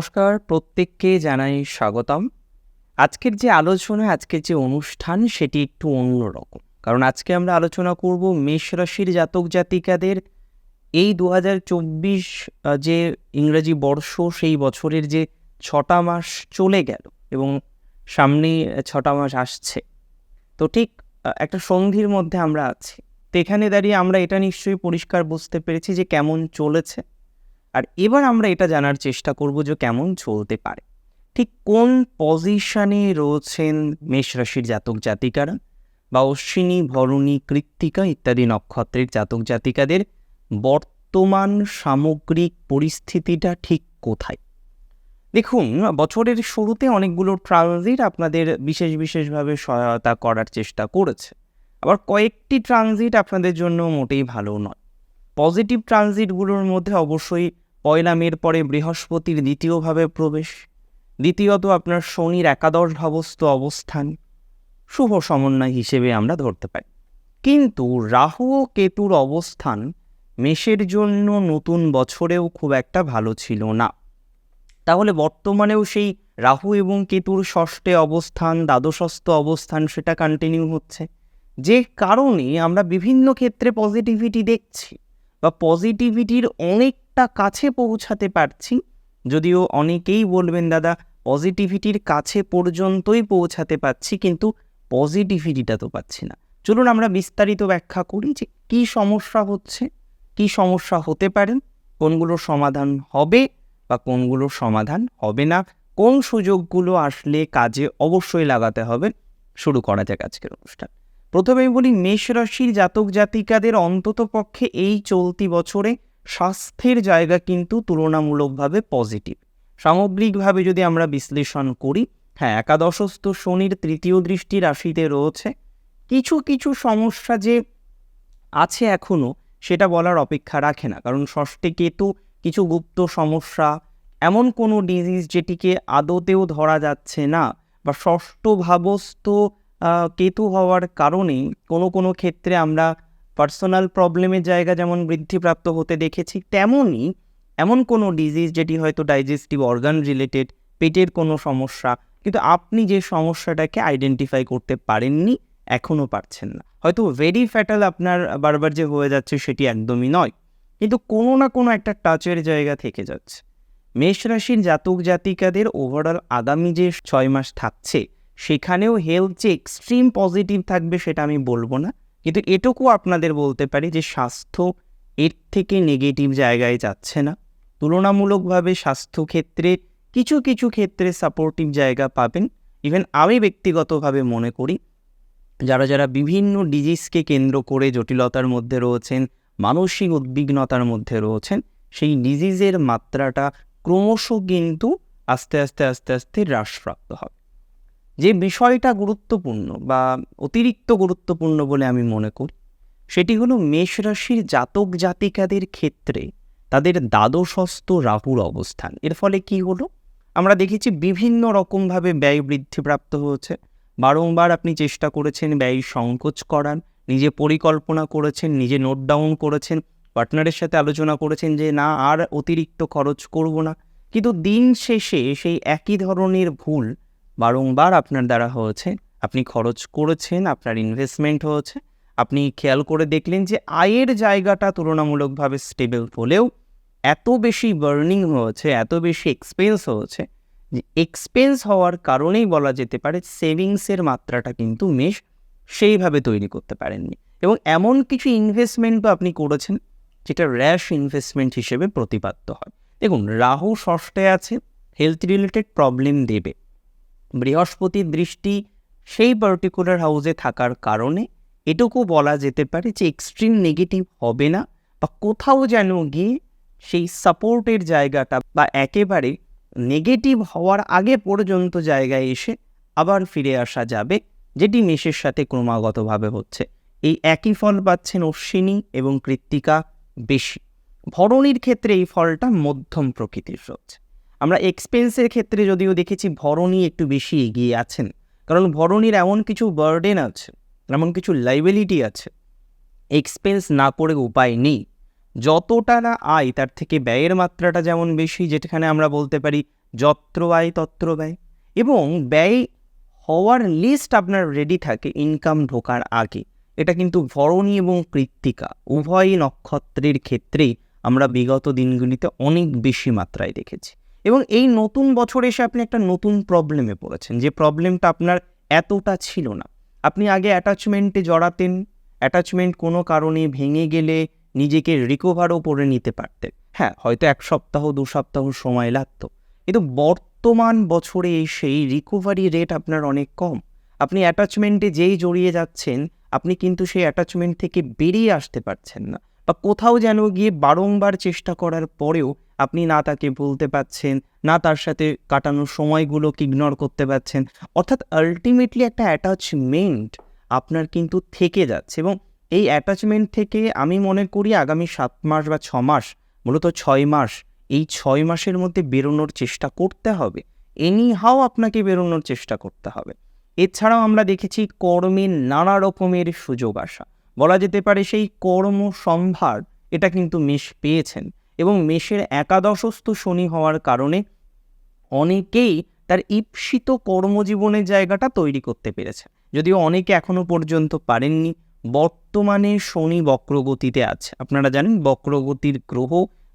নমস্কার, প্রত্যেককে জানাই স্বাগতম। আজকের যে আলোচনা, আজকের যে অনুষ্ঠান, সেটি একটু অন্যরকম। কারণ আজকে আমরা আলোচনা করব মেষ রাশির জাতক জাতিকাদের। এই দু হাজার চব্বিশ যে ইংরেজি বর্ষ, সেই বছরের যে ছটা মাস চলে গেল এবং সামনেই ছটা মাস আসছে। তো ঠিক একটা সন্ধির মধ্যে আমরা আছি। তো এখানে দাঁড়িয়ে আমরা এটা নিশ্চয়ই পরিষ্কার বুঝতে পেরেছি যে কেমন চলেছে। আর এবার আমরা এটা জানার চেষ্টা করব যে কেমন চলতে পারে। ঠিক কোন পজিশনে রয়েছেন মেষ রাশির জাতক জাতিকারা বা অশ্বিনী, ভরণী, কৃত্তিকা ইত্যাদি নক্ষত্রের জাতক জাতিকাদের বর্তমান সামগ্রিক পরিস্থিতিটা ঠিক কোথায়? দেখুন, বছরের শুরুতে অনেকগুলো ট্রানজিট আপনাদের বিশেষ বিশেষভাবে সহায়তা করার চেষ্টা করেছে। আবার কয়েকটি ট্রানজিট আপনাদের জন্য মোটেই ভালো নয়। পজিটিভ ট্রানজিটগুলোর মধ্যে অবশ্যই পয়লা মের পরে বৃহস্পতির দ্বিতীয়ভাবে প্রবেশ। দ্বিতীয়ত আপনার শনির একাদশ ভাবস্থ অবস্থান। শুভ সমন্বয় হিসেবে আমরা ধরতে পারি। কিন্তু রাহু ও কেতুর অবস্থান মেষের জন্য নতুন বছরেও খুব একটা ভালো ছিল না। তাহলে বর্তমানেও সেই রাহু এবং কেতুর ষষ্ঠে অবস্থান, দ্বাদশস্থ অবস্থান সেটা কন্টিনিউ হচ্ছে। যে কারণে আমরা বিভিন্ন ক্ষেত্রে পজিটিভিটি দেখছি বা পজিটিভিটির অনেকটা কাছে পৌঁছাতে পারছি। যদিও অনেকেই বলবেন, দাদা পজিটিভিটির কাছে পর্যন্তই পৌঁছাতে পারছি, কিন্তু পজিটিভিটিটা তো পাচ্ছি না। চলুন আমরা বিস্তারিত ব্যাখ্যা করি যে কী সমস্যা হচ্ছে, কী সমস্যা হতে পারে, কোনগুলো সমাধান হবে বা কোনগুলো সমাধান হবে না, কোন সুযোগগুলো আসলে কাজে অবশ্যই লাগাতে হবে, শুরু করা যাক আজকের অনুষ্ঠান। প্রথমেই বলি, মেষ রাশির জাতক জাতিকাদের অন্তত পক্ষে এই চলতি বছরে স্বাস্থ্যের জায়গা কিন্তু তুলনামূলকভাবে পজিটিভ সামগ্রিকভাবে যদি আমরা বিশ্লেষণ করি হ্যাঁ একাদশস্থ শনির তৃতীয় দৃষ্টি রাশিতে রয়েছে। কিছু কিছু সমস্যা যে আছে এখনও সেটা বলার অপেক্ষা রাখে না। কারণ ষষ্ঠে কেতু, কিছু গুপ্ত সমস্যা, এমন কোনো ডিজিজ যেটিকে আদতেও ধরা যাচ্ছে না বা ষষ্ঠ ভাবস্থ কেতু হওয়ার কারণে কোনো কোনো ক্ষেত্রে আমরা পার্সোনাল প্রবলেমের জায়গা যেমন বৃদ্ধিপ্রাপ্ত হতে দেখেছি, তেমনই এমন কোনো ডিজিজ যেটি হয়তো ডাইজেস্টিভ অর্গান রিলেটেড পেটের কোনো সমস্যা, কিন্তু আপনি যে সমস্যাটাকে আইডেন্টিফাই করতে পারেননি, এখনও পারছেন না। হয়তো ভেরি ফ্যাটাল আপনার বারবার যে হয়ে যাচ্ছে সেটি একদমই নয়, কিন্তু কোনো না কোনো একটা টাচের জায়গা থেকে যাচ্ছে। মেষ রাশির জাতক জাতিকাদের ওভারঅল আগামী যে ছয় মাস থাকছে, সেখানেও হেলথ যে এক্সট্রিম পজিটিভ থাকবে সেটা আমি বলব না কিন্তু এটুকু আপনাদের বলতে পারি যে স্বাস্থ্য এর থেকে নেগেটিভ জায়গায় যাচ্ছে না। তুলনামূলকভাবে স্বাস্থ্যক্ষেত্রে কিছু কিছু ক্ষেত্রে সাপোর্টিভ জায়গা পাবেন। ইভেন আমি ব্যক্তিগতভাবে মনে করি, যারা যারা বিভিন্ন ডিজিজকে কেন্দ্র করে জটিলতার মধ্যে রয়েছেন, মানসিক উদ্বিগ্নতার মধ্যে রয়েছেন, সেই ডিজিজের মাত্রাটা ক্রমশ কিন্তু আস্তে আস্তে আস্তে আস্তে হ্রাসপ্রাপ্ত হবে। যে বিষয়টা গুরুত্বপূর্ণ বা অতিরিক্ত গুরুত্বপূর্ণ বলে আমি মনে করি, সেটি হলো মেষ রাশির জাতক জাতিকাদের ক্ষেত্রে তাদের দ্বাদশস্থ রাহুর অবস্থান। এর ফলে কি হলো? আমরা দেখেছি বিভিন্ন রকমভাবে ব্যয় বৃদ্ধিপ্রাপ্ত হয়েছে। বারংবার আপনি চেষ্টা করেছেন ব্যয় সংকোচ করার, নিজে পরিকল্পনা করেছেন, নিজে নোট ডাউন করেছেন পার্টনারের সাথে আলোচনা করেছেন যে না, আর অতিরিক্ত খরচ করব না। কিন্তু দিন শেষে সেই একই ধরনের ভুল বারংবার আপনার দ্বারা হয়েছে, আপনি খরচ করেছেন, আপনার ইনভেস্টমেন্ট হয়েছে, আপনি খেয়াল করে দেখলেন যে আয়ের জায়গাটা তুলনামূলকভাবে স্টেবল হলেও এত বেশি বার্নিং হয়েছে, এত বেশি এক্সপেন্স হয়েছে যে এক্সপেন্স হওয়ার কারণেই বলা যেতে পারে সেভিংসের মাত্রাটা কিন্তু মেশ সেইভাবে তৈরি করতে পারেননি। এবং এমন কিছু ইনভেস্টমেন্টও আপনি করেছেন যেটা র্যাশ ইনভেস্টমেন্ট হিসেবে প্রতিপাদ্য হয়। দেখুন, রাহু ষষ্ঠে আছে হেলথ রিলেটেড প্রবলেম দেবে। বৃহস্পতির দৃষ্টি সেই পার্টিকুলার হাউসে থাকার কারণে এটুকু বলা যেতে পারে যে এক্সট্রিম নেগেটিভ হবে না বা কোথাও যেন গিয়ে সেই সাপোর্টের জায়গাটা বা একেবারে নেগেটিভ হওয়ার আগে পর্যন্ত জায়গায় এসে আবার ফিরে আসা যাবে, যেটি মেষের সাথে ক্রমাগতভাবে হচ্ছে। এই একই ফল পাচ্ছেন অশ্বিনী এবং কৃত্তিকা বেশি। ভরণীর ক্ষেত্রে এই ফলটা মধ্যম প্রকৃতির রয়েছে আমরা এক্সপেন্সের ক্ষেত্রে যদিও দেখেছি ভরণী একটু বেশি এগিয়ে আছেন, কারণ ভরণীর এমন কিছু বার্ডেন আছে, এমন কিছু লাইবিলিটি আছে। এক্সপেন্স না করে উপায় নেই। যতটা না আয়, তার থেকে ব্যয়ের মাত্রাটা যেমন বেশি, যেখানে আমরা বলতে পারি যত্র আয়, তত্র ব্যয়, এবং ব্যয় হওয়ার লিস্ট আপনার রেডি থাকে ইনকাম ঢোকার আগে। এটা কিন্তু ভরণী এবং কৃত্তিকা, উভয় নক্ষত্রের ক্ষেত্রেই আমরা বিগত দিনগুলিতে অনেক বেশি মাত্রায় দেখেছি। এবং এই নতুন বছরে এসে আপনি একটা নতুন প্রবলেমে পড়েছেন। যে প্রবলেমটা আপনার এতটা ছিল না। আপনি আগে অ্যাটাচমেন্টে জড়াতেন অ্যাটাচমেন্ট কোনো কারণে ভেঙে গেলে নিজেকে রিকভারও করে নিতে পারতেন। হ্যাঁ হয়তো এক সপ্তাহ, দু সপ্তাহ সময় লাগতো। কিন্তু বর্তমান বছরে সেই রিকভারি রেট আপনার অনেক কম। আপনি অ্যাটাচমেন্টে যেই জড়িয়ে যাচ্ছেন, আপনি কিন্তু সেই অ্যাটাচমেন্ট থেকে বেরিয়ে আসতে পারছেন না। বা কোথাও যেন গিয়ে বারংবার চেষ্টা করার পরেও আপনি না তাকে বলতে পারছেন, না তার সাথে কাটানোর সময়গুলোকে ইগনোর করতে পারছেন। অর্থাৎ আলটিমেটলি একটা অ্যাটাচমেন্ট আপনার কিন্তু থেকে যাচ্ছে এবং এই অ্যাটাচমেন্ট থেকে আমি মনে করি আগামী সাত মাস বা ছ মাস, মূলত ছয় মাস, এই ছয় মাসের মধ্যে বেরোনোর চেষ্টা করতে হবে। এনি হাও আপনাকে বেরোনোর চেষ্টা করতে হবে। এছাড়াও আমরা দেখেছি কর্মের নানা রকমের সুযোগ আসা। বলা যেতে পারে সেই কর্ম সম্ভার এটা কিন্তু মেষ পেয়েছেন। এবং মেষের একাদশস্থ শনি হওয়ার কারণে অনেকেই তার ঈপ্সিত কর্মজীবনের জায়গাটা তৈরি করতে পেরেছে। যদিও অনেকে এখনও পর্যন্ত পারেননি, বর্তমানে শনি বক্রগতিতে আছে। আপনারা জানেন, বক্রগতির গ্রহ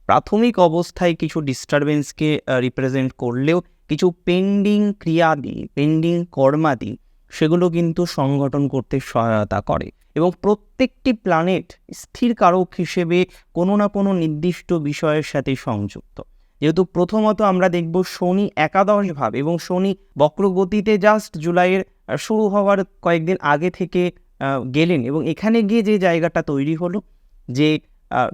প্রাথমিক অবস্থায় কিছু ডিস্টারবেন্সকে রিপ্রেজেন্ট করলেও কিছু পেন্ডিং ক্রিয়াদি পেন্ডিং কর্মাদি সেগুলো কিন্তু সংগঠন করতে সহায়তা করে। এবং প্রত্যেকটি প্ল্যানেট স্থির কারক হিসেবে কোনো না কোনো নির্দিষ্ট বিষয়ের সাথে সংযুক্ত। যেহেতু প্রথমত আমরা দেখব শনি একাদশ ভাব এবং শনি বক্রগতিতে জাস্ট জুলাইয়ের শুরু হওয়ার কয়েকদিন আগে থেকে গেলেন এবং এখানে গিয়ে যে জায়গাটা তৈরি হলো যে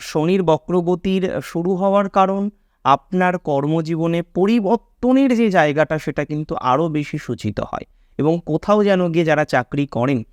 শনির বক্রগতির শুরু হওয়ার কারণ, আপনার কর্মজীবনে পরিবর্তনের যে জায়গাটা সেটা কিন্তু আরও বেশি সূচিত হয়। এবং কোথাও যেন গিয়ে যারা চাকরি করেন,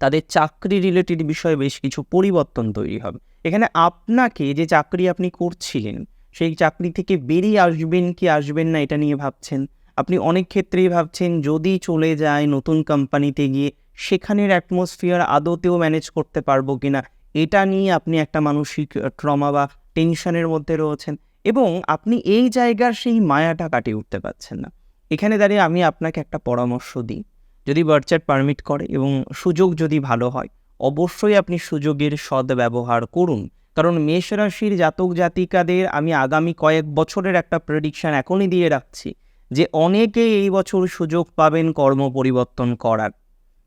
তাদের চাকরি রিলেটেড বিষয়ে বেশ কিছু পরিবর্তন তৈরি হবে। এখানে আপনাকে যে চাকরি আপনি করছিলেন, সেই চাকরি থেকে বেরিয়ে আসবেন কি আসবেন না এটা নিয়ে ভাবছেন? আপনি অনেক ক্ষেত্রেই ভাবছেন, যদি চলে যায় নতুন কোম্পানিতে গিয়ে, সেখানের অ্যাটমসফিয়ার আদতেও ম্যানেজ করতে পারব কিনা, এটা নিয়ে আপনি একটা মানসিক ট্রমা বা টেনশনের মধ্যে রয়েছেন এবং আপনি এই জায়গার সেই মায়াটা কাটিয়ে উঠতে পারছেন না। এখানে দাঁড়িয়ে আমি আপনাকে একটা পরামর্শ দিই। যদি বার্চার্ট পারমিট করে এবং সুযোগ যদি ভালো হয়, অবশ্যই আপনি সুযোগের সদ্ব্যবহার করুন। কারণ মেষ রাশির জাতক জাতিকাদের আমি আগামী কয়েক বছরের একটা প্রেডিকশন এখনই দিয়ে রাখছি যে অনেকেই এই বছর সুযোগ পাবেন কর্ম পরিবর্তন করার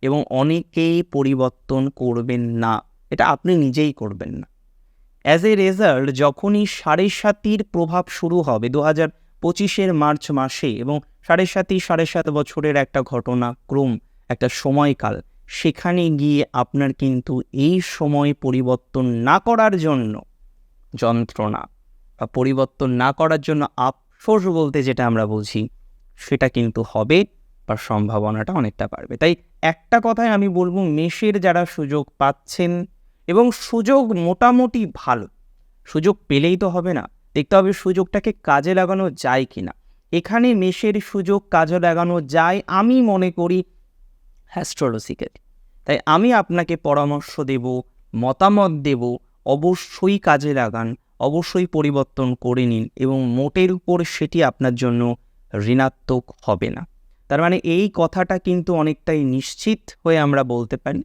এবং অনেকেই পরিবর্তন করবেন না। এটা আপনি নিজেই করবেন না। অ্যাজ এ রেজাল্ট যখনই সাড়ে সাতির প্রভাব শুরু হবে দু হাজার পঁচিশের মার্চ মাসে এবং সাড়ে সাতই, সাড়ে সাত বছরের একটা ঘটনা ক্রম একটা সময়কাল, সেখানে গিয়ে আপনার কিন্তু এই সময় পরিবর্তন না করার জন্য যন্ত্রণা বা পরিবর্তন না করার জন্য আফসোস বলতে যেটা আমরা বুঝি, সেটা কিন্তু হবে বা সম্ভাবনাটা অনেকটা বাড়বে। তাই একটা কথাই আমি বলব মেষের যারা সুযোগ পাচ্ছেন এবং সুযোগ মোটামুটি ভালো, সুযোগ পেলেই তো হবে না। দেখতে হবে সুযোগটাকে কাজে লাগানো যায় কি না এখানে মেষের সুযোগ কাজে লাগানো যায়, আমি মনে করি অ্যাস্ট্রোলজিক্যালি তাই আমি আপনাকে পরামর্শ দেব, মতামত দেব, অবশ্যই কাজে লাগান, অবশ্যই পরিবর্তন করে নিন এবং মোটের উপর সেটি আপনার জন্য ঋণাত্মক হবে না। তার মানে এই কথাটা কিন্তু অনেকটাই নিশ্চিত হয়ে আমরা বলতে পারি।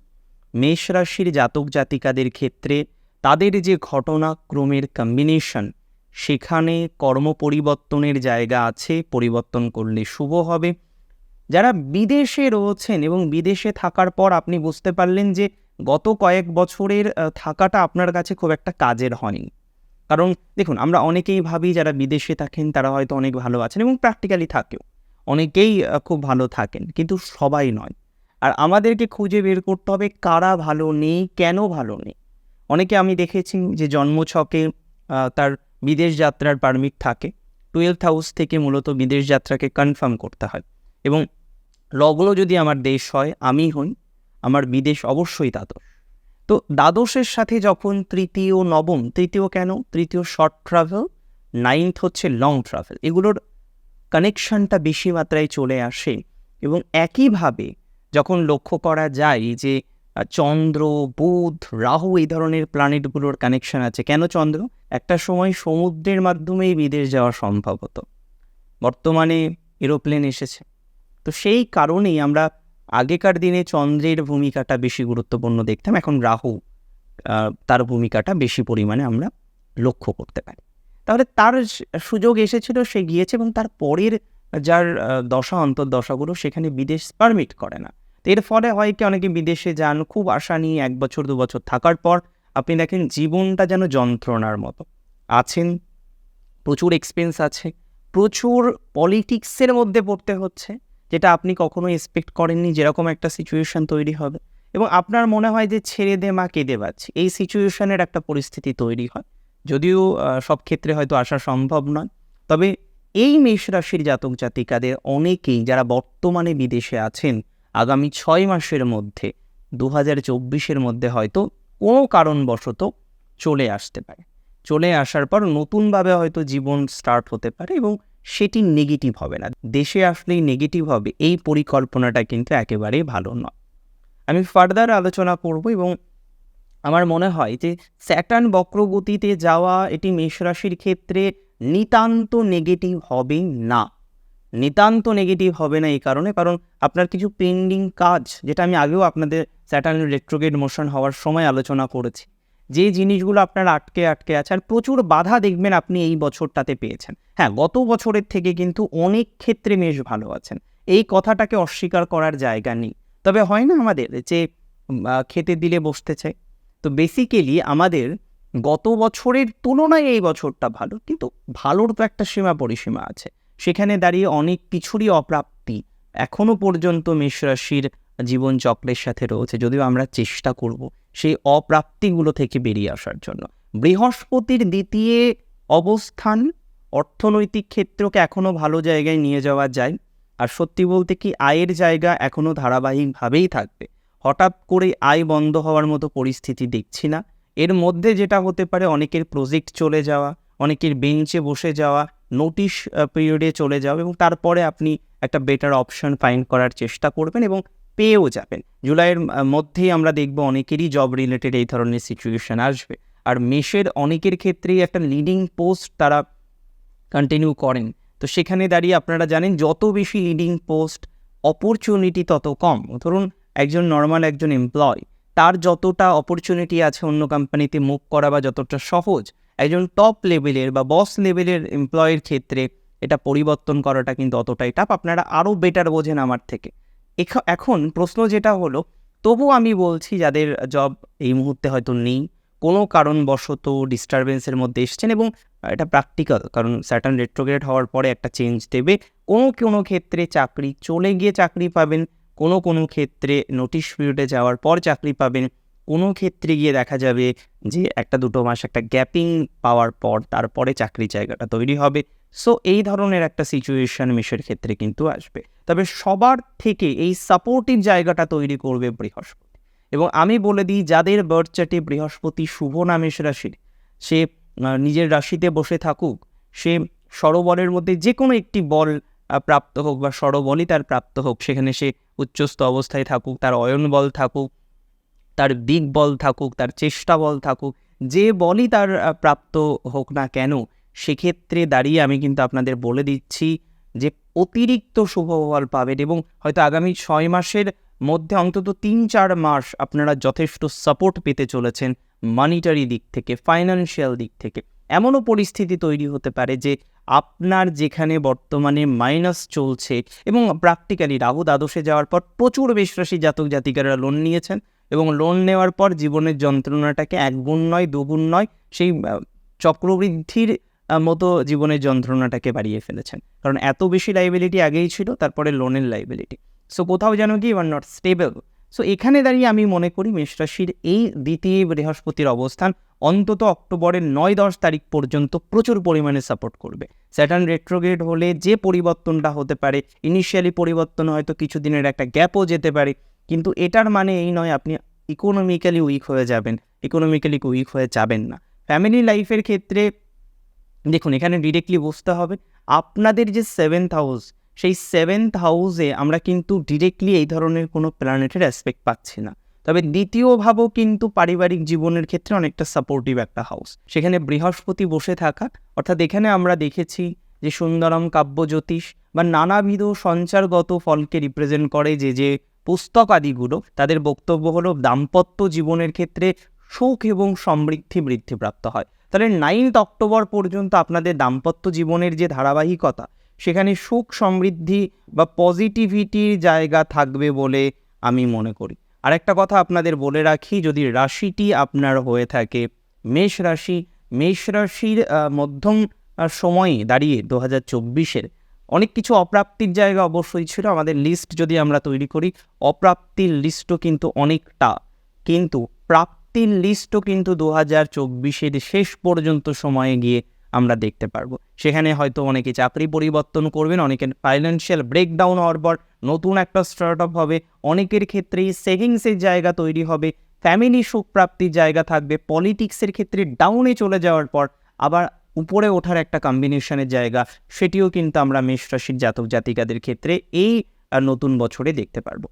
মেষ রাশির জাতক জাতিকাদের ক্ষেত্রে তাদের যে ঘটনাক্রমের কম্বিনেশন সেখানে কর্ম পরিবর্তনের জায়গা আছে, পরিবর্তন করলে শুভ হবে। যারা বিদেশে রয়েছেন এবং বিদেশে থাকার পর আপনি বুঝতে পারলেন যে গত কয়েক বছরের থাকাটা আপনার কাছে খুব একটা কাজের হয়নি। কারণ দেখুন, আমরা অনেকেই ভাবি যারা বিদেশে থাকেন তারা হয়তো অনেক ভালো আছেন এবং প্র্যাকটিক্যালি থাকেও। অনেকেই খুব ভালো থাকেন, কিন্তু সবাই নয়। আর আমাদেরকে খুঁজে বের করতে হবে কারা ভালো নেই, কেন ভালো নেই। অনেকে আমি দেখেছি যে জন্মছকে তার বিদেশ যাত্রার পারমিট থাকে। টুয়েলথ হাউস থেকে মূলত বিদেশ যাত্রাকে কনফার্ম করতে হয়। এবং লগ্ন যদি আমার দেশ হয়, আমি হই, আমার বিদেশ অবশ্যই দ্বাদশ। তো দ্বাদশের সাথে যখন তৃতীয়, নবম, তৃতীয় কেন? তৃতীয় শর্ট ট্রাভেল নাইনথ হচ্ছে লং ট্রাভেল এগুলোর কানেকশনটা বেশি মাত্রায় চলে আসে। এবং একইভাবে যখন লক্ষ্য করা যায় যে চন্দ্র, বুধ, রাহু এই ধরনের প্ল্যানেটগুলোর কানেকশন আছে। কেন চন্দ্র? একটা সময় সমুদ্রের মাধ্যমেই বিদেশ যাওয়া সম্ভব হতো। বর্তমানে এরোপ্লেন এসেছে। তো সেই কারণেই আমরা আগেকার দিনে চন্দ্রের ভূমিকাটা বেশি গুরুত্বপূর্ণ দেখতাম, এখন রাহু তার ভূমিকাটা বেশি পরিমাণে আমরা লক্ষ্য করতে পারি। তাহলে তার সুযোগ এসেছিল, সে গিয়েছে এবং তার পরের যার দশা, অন্তর্দশাগুলো সেখানে বিদেশ পারমিট করে না। তো এর ফলে হয় কি, অনেকে বিদেশে যান, খুব আশা নিয়ে এক বছর, দু বছর থাকার পর আপনি দেখেন জীবনটা যেন যন্ত্রণার মতো। আছেন, প্রচুর এক্সপেন্স আছে, প্রচুর পলিটিক্সের মধ্যে পড়তে হচ্ছে, যেটা আপনি কখনো এক্সপেক্ট করেননি যেরকম একটা সিচুয়েশন তৈরি হবে। এবং আপনার মনে হয় যে ছেড়ে দে মা, কেঁদে পাচ্ছি। এই সিচুয়েশনের একটা পরিস্থিতি তৈরি হয়। যদিও সব ক্ষেত্রে হয়তো আসা সম্ভব নয়। তবে এই মেষ রাশির জাতক জাতিকাদের অনেকেই যারা বর্তমানে বিদেশে আছেন আগামী ছয় মাসের মধ্যে দু হাজার চব্বিশের মধ্যে হয়তো কোনো কারণবশত চলে আসতে পারে। চলে আসার পর নতুনভাবে হয়তো জীবন স্টার্ট হতে পারে এবং সেটি নেগেটিভ হবে না। দেশে আসলেই নেগেটিভ হবে, এই পরিকল্পনাটা কিন্তু একেবারেই ভালো নয়। আমি ফার্দার আলোচনা করব এবং আমার মনে হয় যে স্যাটার্ন বক্রগতিতে যাওয়া এটি মেষ রাশির ক্ষেত্রে নিতান্ত নেগেটিভ হবে না। নিতান্ত নেগেটিভ হবে না এই কারণে। কারণ আপনার কিছু পেন্ডিং কাজ, যেটা আমি আগেও আপনাদের স্যাটার্ন রেট্রোগেট মোশন হওয়ার সময় আলোচনা করেছি, যে জিনিসগুলো আপনার আটকে আটকে আছে, আর প্রচুর বাধা দেখবেন আপনি এই বছরটাতে পেয়েছেন। হ্যাঁ গত বছরের থেকে কিন্তু অনেক ক্ষেত্রে বেশ ভালো আছেন। এই কথাটাকে অস্বীকার করার জায়গা নেই। তবে হয় না আমাদের যে খেতে দিলে বসতে চাই তো বেসিক্যালি আমাদের গত বছরের তুলনায় এই বছরটা ভালো, কিন্তু ভালোর তো একটা সীমা পরিসীমা আছে। সেখানে দাঁড়িয়ে অনেক কিছুরই অপ্রাপ্তি এখনও পর্যন্ত মেষ রাশির জীবন চক্রের সাথে রয়েছে, যদিও আমরা চেষ্টা করব সেই অপ্রাপ্তিগুলো থেকে বেরিয়ে আসার জন্য। বৃহস্পতির দ্বিতীয় অবস্থান অর্থনৈতিক ক্ষেত্রকে এখনও ভালো জায়গায় নিয়ে যাওয়া যায় আর সত্যি বলতে কি আয়ের জায়গা এখনও ধারাবাহিকভাবেই থাকবে। হঠাৎ করে আয় বন্ধ হওয়ার মতো পরিস্থিতি দেখছি না। এর মধ্যে যেটা হতে পারে অনেকের প্রজেক্ট চলে যাওয়া, অনেকের বেঞ্চে বসে যাওয়া নোটিশ পিরিয়ডে চলে যাও এবং তারপরে আপনি একটা বেটার অপশন ফাইন্ড করার চেষ্টা করবেন এবং পেয়েও যাবেন। জুলাইয়ের মধ্যেই আমরা দেখব অনেকেরই জব রিলেটেড এই ধরনের সিচুয়েশন আসবে। আর মেষের অনেকের ক্ষেত্রেই একটা লিডিং পোস্ট তারা কন্টিনিউ করেন। তো সেখানে দাঁড়িয়ে আপনারা জানেন যত বেশি লিডিং পোস্ট অপরচুনিটি তত কম। ধরুন একজন নর্মাল একজন এমপ্লয় তার যতটা অপরচুনিটি আছে অন্য কোম্পানিতে মুভ করা বা যতটা সহজ একজন টপ লেভেলের বা বস লেভেলের এমপ্লয়ের ক্ষেত্রে এটা পরিবর্তন করাটা কিন্তু অতটাই টাফ আপনারা আরও বেটার বোঝেন আমার থেকে। এখন প্রশ্ন যেটা হলো, তবু আমি বলছি যাদের জব এই মুহূর্তে হয়তো নেই, কোনো কারণবশত ডিস্টারবেন্সের মধ্যে এসছেন এবং এটা প্র্যাকটিক্যাল কারণ স্যাটার্ন রেট্রোগ্রেড হওয়ার পরে একটা চেঞ্জ দেবে। কোনো কোনো ক্ষেত্রে চাকরি চলে গিয়ে চাকরি পাবেন, কোনো কোনো ক্ষেত্রে নোটিশ পিরিয়ডে যাওয়ার পর চাকরি পাবেন। কোনো ক্ষেত্রে গিয়ে দেখা যাবে যে একটা দুটো মাস একটা গ্যাপিং পাওয়ার পর তারপরে চাকরি জায়গাটা তৈরি হবে। সো এই ধরনের একটা সিচুয়েশন মেষের ক্ষেত্রে কিন্তু আসবে। তবে সবার থেকে এই সাপোর্টিভ জায়গাটা তৈরি করবে বৃহস্পতি। এবং আমি বলে দিই, যাদের বার্থ চার্টে বৃহস্পতি শুভ নামেশ রাশির, সে নিজের রাশিতে বসে থাকুক, সে সরবলের মধ্যে যে কোনো একটি বল প্রাপ্ত হোক বা সরবলই তার প্রাপ্ত হোক, সেখানে সে উচ্চস্থ অবস্থায় থাকুক, তার অয়ন বল থাকুক তার দিক বল থাকুক, তার চেষ্টা বল থাকুক, যে বলই তার প্রাপ্ত হোক না কেন, সেক্ষেত্রে দাঁড়িয়ে আমি কিন্তু আপনাদের বলে দিচ্ছি যে অতিরিক্ত শুভ ফল পাবেন এবং হয়তো আগামী ছয় মাসের মধ্যে অন্তত তিন চার মাস আপনারা যথেষ্ট সাপোর্ট পেতে চলেছেন মানিটারি দিক থেকে ফাইন্যান্সিয়াল দিক থেকে। এমনও পরিস্থিতি তৈরি হতে পারে যে আপনার যেখানে বর্তমানে মাইনাস চলছে এবং প্র্যাকটিক্যালি রাহু দ্বাদশে যাওয়ার পর প্রচুর বেশরাশি জাতক জাতিকারা লোন নিয়েছেন এবং লোন নেওয়ার পর জীবনের যন্ত্রণাটাকে এক গুণ নয় দুগুণ নয়, সেই চক্রবৃদ্ধির মতো জীবনের যন্ত্রণাটাকে বাড়িয়ে ফেলেছেন। কারণ এত বেশি লাইবিলিটি আগেই ছিল, তারপরে লোনের লাইবিলিটি সো কোথাও যেন কি ইউ নট স্টেবল সো এখানে দাঁড়িয়ে আমি মনে করি মেষ রাশির এই দ্বিতীয় বৃহস্পতির অবস্থান অন্তত অক্টোবরের নয়, দশ তারিখ পর্যন্ত প্রচুর পরিমাণে সাপোর্ট করবে। স্যাটার্ন রেট্রোগ্রেড হলে যে পরিবর্তনটা হতে পারে ইনিশিয়ালি পরিবর্তন হয়তো কিছুদিনের একটা গ্যাপও যেতে পারে কিন্তু এটার মানে এই নয় আপনি ইকোনমিক্যালি উইক হয়ে যাবেন ইকোনমিক্যালি উইক হয়ে যাবেন না। ফ্যামিলি লাইফের ক্ষেত্রে, দেখুন, এখানে ডিরেক্টলি বুঝতে হবে। আপনাদের যে সেভেন্থ হাউস সেই সেভেন্থ হাউসে আমরা কিন্তু ডিরেক্টলি এই ধরনের কোনো প্ল্যানেটের অ্যাসপেক্ট পাচ্ছি না। তবে দ্বিতীয় ভাবও কিন্তু পারিবারিক জীবনের ক্ষেত্রে অনেকটা সাপোর্টিভ একটা হাউস সেখানে বৃহস্পতি বসে থাকা, অর্থাৎ এখানে আমরা দেখেছি যে সুন্দরম কাব্য জ্যোতিষ বা নানাবিধ সঞ্চারগত ফলকে রিপ্রেজেন্ট করে যে যে পুস্তক আদিগুলো তাদের বক্তব্য হলো দাম্পত্য জীবনের ক্ষেত্রে সুখ এবং সমৃদ্ধি বৃদ্ধিপ্রাপ্ত হয়। তাহলে নাইনথ অক্টোবর পর্যন্ত আপনাদের দাম্পত্য জীবনের যে ধারাবাহিকতা, সেখানে সুখ, সমৃদ্ধি বা পজিটিভিটির জায়গা থাকবে বলে আমি মনে করি। আর একটা কথা আপনাদের বলে রাখি, যদি রাশিটি আপনার হয়ে থাকে, মেষ রাশি, মেষ রাশির মধ্যম সময়ে দাঁড়িয়ে দু হাজার চব্বিশের অনেক কিছু অপ্রাপ্তির জায়গা অবশ্যই ছিল, আমাদের লিস্ট যদি আমরা তৈরি করি, অপ্রাপ্তির লিস্টও কিন্তু অনেকটা, কিন্তু প্রাপ্তির লিস্টও কিন্তু দু হাজার চব্বিশের শেষ পর্যন্ত সময়ে গিয়ে আমরা দেখতে পারব। সেখানে হয়তো অনেকে চাকরি পরিবর্তন করবেন অনেকের ফাইন্যান্সিয়াল ব্রেকডাউন হওয়ার পর নতুন একটা স্টার্ট আপ হবে, অনেকের ক্ষেত্রেই সেভিংসের জায়গা তৈরি হবে ফ্যামিলি সুখ প্রাপ্তির জায়গা থাকবে পলিটিক্সের ক্ষেত্রে ডাউনে চলে যাওয়ার পর আবার উপরে ওঠার একটা কম্বিনেশনের জায়গা, সেটিও কিন্তু আমরা মেষ রাশির জাতক জাতিকাদের ক্ষেত্রে এই নতুন বছরে দেখতে পারব।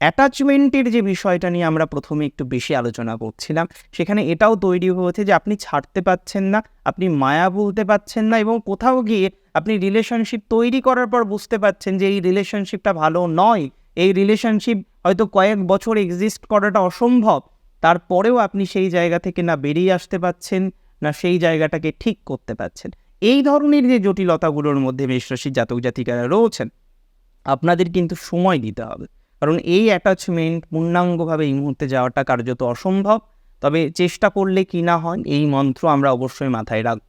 অ্যাটাচমেন্টের যে বিষয়টা নিয়ে আমরা প্রথমে একটু বেশি আলোচনা করছিলাম, সেখানে এটাও তৈরি হয়েছে যে আপনি ছাড়তে পাচ্ছেন না, আপনি মায়া বলতে পাচ্ছেন না এবং কোথাও গিয়ে আপনি রিলেশনশিপ তৈরি করার পর বুঝতে পাচ্ছেন যে এই রিলেশনশিপটা ভালো নয়। এই রিলেশনশিপ হয়তো কয়েক বছর এক্সিস্ট করাটা অসম্ভব, তারপরেও আপনি সেই জায়গা থেকে না বেরিয়ে আসতে পাচ্ছেন। না সেই জায়গাটাকে ঠিক করতে পারছেন। এই ধরনের যে জটিলতাগুলোর মধ্যে মেষরাশির জাতক জাতিকারা রয়েছেন, আপনাদের কিন্তু সময় দিতে হবে। কারণ এই অ্যাটাচমেন্ট পূর্ণাঙ্গভাবে এই মুহূর্তে যাওয়াটা কার্যত অসম্ভব। তবে চেষ্টা করলে কি না হয়, এই মন্ত্র আমরা অবশ্যই মাথায় রাখব।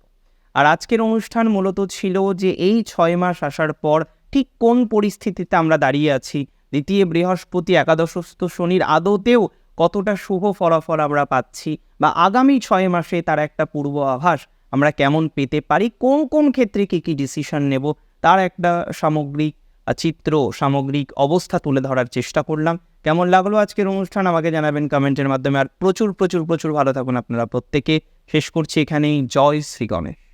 আর আজকের অনুষ্ঠান মূলত ছিল যে এই ছয় মাস আসার পর ঠিক কোন পরিস্থিতিতে আমরা দাঁড়িয়ে আছি, দ্বিতীয় বৃহস্পতি, একাদশস্থ শনির আদতেও কতটা শুভ ফলাফল আমরা পাচ্ছি বা আগামী ছয় মাসে তার একটা পূর্ব আভাস আমরা কেমন পেতে পারি, কোন কোন ক্ষেত্রে কী কী ডিসিশন নেব, তার একটা সামগ্রিক চিত্র, সামগ্রিক অবস্থা তুলে ধরার চেষ্টা করলাম। কেমন লাগল আজকের অনুষ্ঠান আমাকে জানাবেন কমেন্টের মাধ্যমে। আর প্রচুর প্রচুর প্রচুর ভালো থাকুন আপনারা প্রত্যেকে। শেষ করছি এখানেই। জয় শ্রী গণেশ।